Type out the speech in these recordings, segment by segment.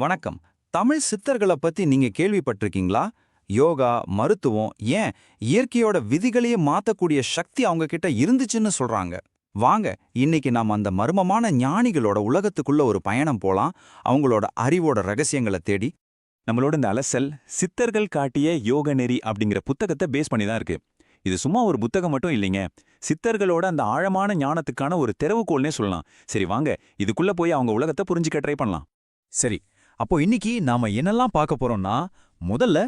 வணக்கம். தமிழ் சித்தர்களை பத்தி நீங்க கேள்விப்பட்டிருக்கீங்களா? யோகா மருத்துவம் ஏன் இயற்கையோட விதிகளையே மாத்தக்கூடிய சக்தி அவங்க கிட்ட இருந்துச்சுன்னு சொல்றாங்க. வாங்க இன்னைக்கு நாம அந்த மர்மமான ஞானிகளோட உலகத்துக்குள்ள ஒரு பயணம் போலாம். அவங்களோட அறிவோட ரகசியங்களை தேடி. நம்மளோட இந்த அலசல் சித்தர்கள் காட்டிய யோக நெறி அப்படிங்கிற புத்தகத்தை பேஸ் பண்ணி தான் இருக்கு. இது சும்மா ஒரு புத்தகம் மட்டும் இல்லைங்க. சித்தர்களோட அந்த ஆழமான ஞானத்துக்கான ஒரு திறவுகோல்னே சொல்லலாம். சரி வாங்க இதுக்குள்ள போய் அவங்க உலகத்தை புரிஞ்சுக்க ட்ரை பண்ணலாம். சரி அப்போ இன்னைக்கு நாம என்னெல்லாம் பார்க்க போறோம்னா முதல்ல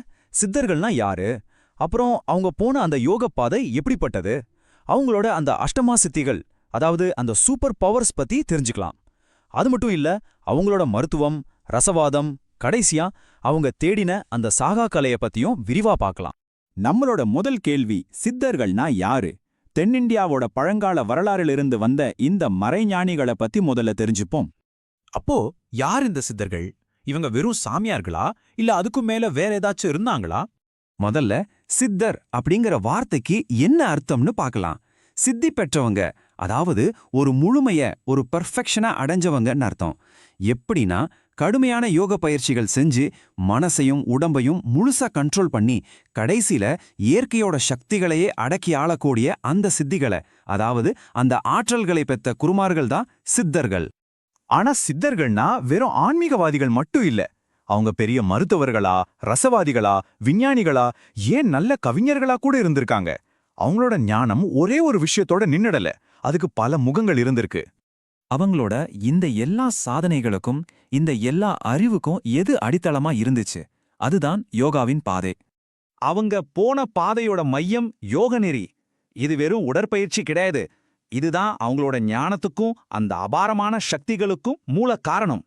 சித்தர்கள்னா யாரு? அப்புறம் அவங்க போன அந்த யோக பாதை எப்படிப்பட்டது? அவங்களோட அந்த அஷ்டமா சித்திகள் அதாவது அந்த சூப்பர் பவர்ஸ் பத்தி தெரிஞ்சுக்கலாம். அது மட்டும் இல்ல அவங்களோட மருத்துவம் ரசவாதம் கடைசியா அவங்க தேடின அந்த சாகா கலைய பத்தியும் விரிவா பார்க்கலாம். நம்மளோட முதல் கேள்வி சித்தர்கள்னா யாரு? தென்னிந்தியாவோட பழங்கால வரலாறிலிருந்து வந்த இந்த மறைஞானிகளை பத்தி முதல்ல தெரிஞ்சுப்போம். அப்போ யார் இந்த சித்தர்கள்? இவங்க வெறும் சாமியார்களா? இல்ல அதுக்கும் மேல வேற ஏதாச்சும் இருந்தாங்களா? முதல்ல சித்தர் அப்படிங்கிற வார்த்தைக்கு என்ன அர்த்தம்னு பார்க்கலாம். சித்தி பெற்றவங்க அதாவது ஒரு முழுமைய ஒரு பர்ஃபெக்ஷனா அடைஞ்சவங்கன்னு அர்த்தம். எப்படின்னா கடுமையான யோக பயிற்சிகள் செஞ்சு மனசையும் உடம்பையும் முழுசா கண்ட்ரோல் பண்ணி கடைசியில இயற்கையோட சக்திகளையே அடக்கி ஆளக்கூடிய அந்த சித்திகளை அதாவது அந்த ஆற்றல்களை பெற்ற குருமார்கள் தான் சித்தர்கள். ஆனா சித்தர்கள்னா வெறும் ஆன்மீகவாதிகள் மட்டும் இல்ல. அவங்க பெரிய மருத்துவர்களா ரசவாதிகளா விஞ்ஞானிகளா ஏன் நல்ல கவிஞர்களா கூட இருந்திருக்காங்க. அவங்களோட ஞானம் ஒரே ஒரு விஷயத்தோட நின்னுடல. அதுக்கு பல முகங்கள் இருந்திருக்கு. அவங்களோட இந்த எல்லா சாதனைகளுக்கும் இந்த எல்லா அறிவுக்கும் எது அடித்தளமா இருந்துச்சு? அதுதான் யோகாவின் பாதை. அவங்க போன பாதையோட மையம் யோக நெறி இது வெறும் உடற்பயிற்சி கிடையாது. இதுதான் அவங்களோட ஞானத்துக்கும் அந்த அபாரமான சக்திகளுக்கும் மூல காரணம்.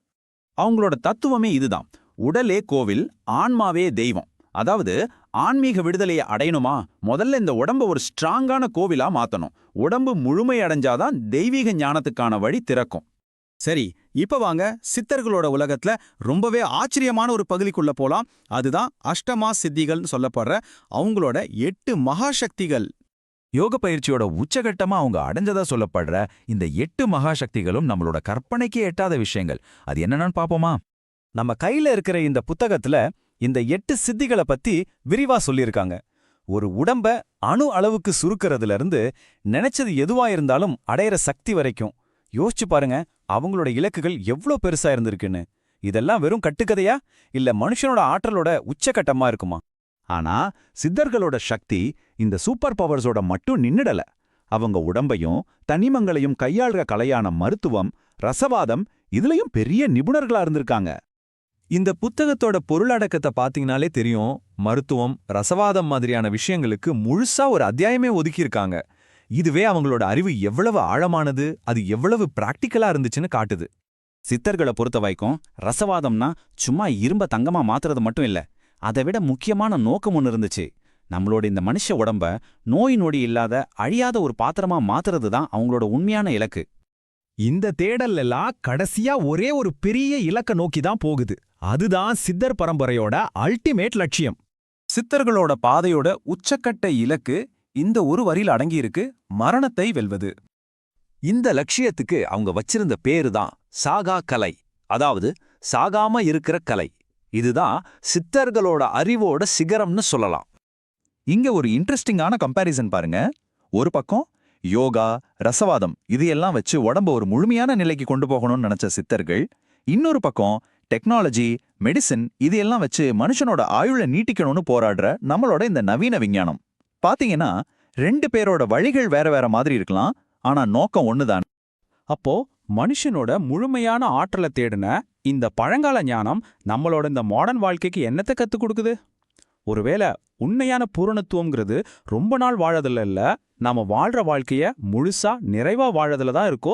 அவங்களோட தத்துவமே இதுதான். உடலே கோவில் ஆன்மாவே தெய்வம். அதாவது ஆன்மீக விடுதலையை அடையணுமா? முதல்ல இந்த உடம்ப ஒரு ஸ்ட்ராங்கான கோவிலா மாத்தணும். உடம்பு முழுமை அடைஞ்சாதான் தெய்வீக ஞானத்துக்கான வழி திறக்கும். சரி இப்ப வாங்க சித்தர்களோட உலகத்துல ரொம்பவே ஆச்சரியமான ஒரு பகுதிக்குள்ள போலாம். அதுதான் அஷ்டமா சித்திகள்னு சொல்லப்படுற அவங்களோட எட்டு மகாசக்திகள். யோக பயிற்சியோட உச்சகட்டமா அவங்க அடைஞ்சதா சொல்லப்படுற இந்த எட்டு மகாசக்திகளும் நம்மளோட கற்பனைக்கே எட்டாத விஷயங்கள். அது என்னென்னு பாப்போமா நம்ம கையில இருக்கிற இந்த புத்தகத்துல இந்த எட்டு சித்திகளை பத்தி விரிவா சொல்லியிருக்காங்க. ஒரு உடம்ப அணு அளவுக்கு சுருக்கிறதுல இருந்து நினைச்சது எதுவா இருந்தாலும் அடையிற சக்தி வரைக்கும். யோசிச்சு பாருங்க அவங்களோட இலக்குகள் எவ்ளோ பெருசா இருந்திருக்குன்னு. இதெல்லாம் வெறும் கட்டுக்கதையா? இல்ல மனுஷனோட ஆற்றலோட உச்சகட்டமா இருக்குமா? ஆனா சித்தர்களோட சக்தி இந்த சூப்பர் பவர்ஸோட மட்டும் நின்னுடல. அவங்க உடம்பையும் தனிமங்களையும் கையாளுற கலையான மருத்துவம் ரசவாதம் இதுலயும் பெரிய நிபுணர்களா இருந்திருக்காங்க. இந்த புத்தகத்தோட பொருளடக்கத்தை பாத்தீங்கனாலே தெரியும் மருத்துவம் ரசவாதம் மாதிரியான விஷயங்களுக்கு முழுசா ஒரு அத்தியாயமே ஒதுக்கியிருக்காங்க. இதுவே அவங்களோட அறிவு எவ்வளவு ஆழமானது அது எவ்வளவு பிராக்டிக்கலா இருந்துச்சுன்னு காட்டுது. சித்தர்களை பொறுத்த வரைக்கும் ரசவாதம்னா சும்மா இரும்ப தங்கமா மாத்துறது மட்டும் இல்ல. அதை விட முக்கியமான நோக்கம் ஒன்று இருந்துச்சு. நம்மளோட இந்த மனுஷ உடம்ப நோய் நொடி இல்லாத அழியாத ஒரு பாத்திரமா மாத்துறது தான் அவங்களோட உண்மையான இலக்கு. இந்த தேடல் எல்லாம் கடைசியா ஒரே ஒரு பெரிய இலக்க நோக்கி தான் போகுது. அதுதான் சித்தர் பரம்பரையோட அல்டிமேட் லட்சியம். சித்தர்களோட பாதையோட உச்சக்கட்ட இலக்கு இந்த ஒரு வரியில் அடங்கியிருக்கு மரணத்தை வெல்வது. இந்த லட்சியத்துக்கு அவங்க வச்சிருந்த பேரு தான் சாகா கலை. அதாவது சாகாம இருக்கிற கலை. இதுதான் சித்தர்களோட அறிவோட சிகரம்னு சொல்லலாம். இங்க ஒரு இன்ட்ரெஸ்டிங்கான கம்பேரிசன் பாருங்க. ஒரு பக்கம் யோகா ரசவாதம் இது எல்லாம் வச்சு உடம்ப ஒரு முழுமையான நிலைக்கு கொண்டு போகணும்னு நினைச்ச சித்தர்கள் இன்னொரு பக்கம் டெக்னாலஜி மெடிசின் இது எல்லாம் வச்சு மனுஷனோட ஆயுளை நீட்டிக்கணும்னு போராடுற நம்மளோட இந்த நவீன விஞ்ஞானம். பாத்தீங்கன்னா ரெண்டு பேரோட வழிகள் வேற வேற மாதிரி இருக்கலாம் ஆனா நோக்கம் ஒண்ணுதான். அப்போ மனுஷனோட முழுமையான ஆற்றலை தேடின இந்த பழங்கால ஞானம் நம்மளோட இந்த மாடர்ன் வாழ்க்கைக்கு என்னத்தை கற்றுக் கொடுக்குது? ஒருவேளை உண்மையான பூரணத்துவங்கிறது ரொம்ப நாள் வாழறதுல இல்லை நாம வாழ்ற வாழ்க்கைய முழுசா நிறைவா வாழறதுல தான் இருக்கோ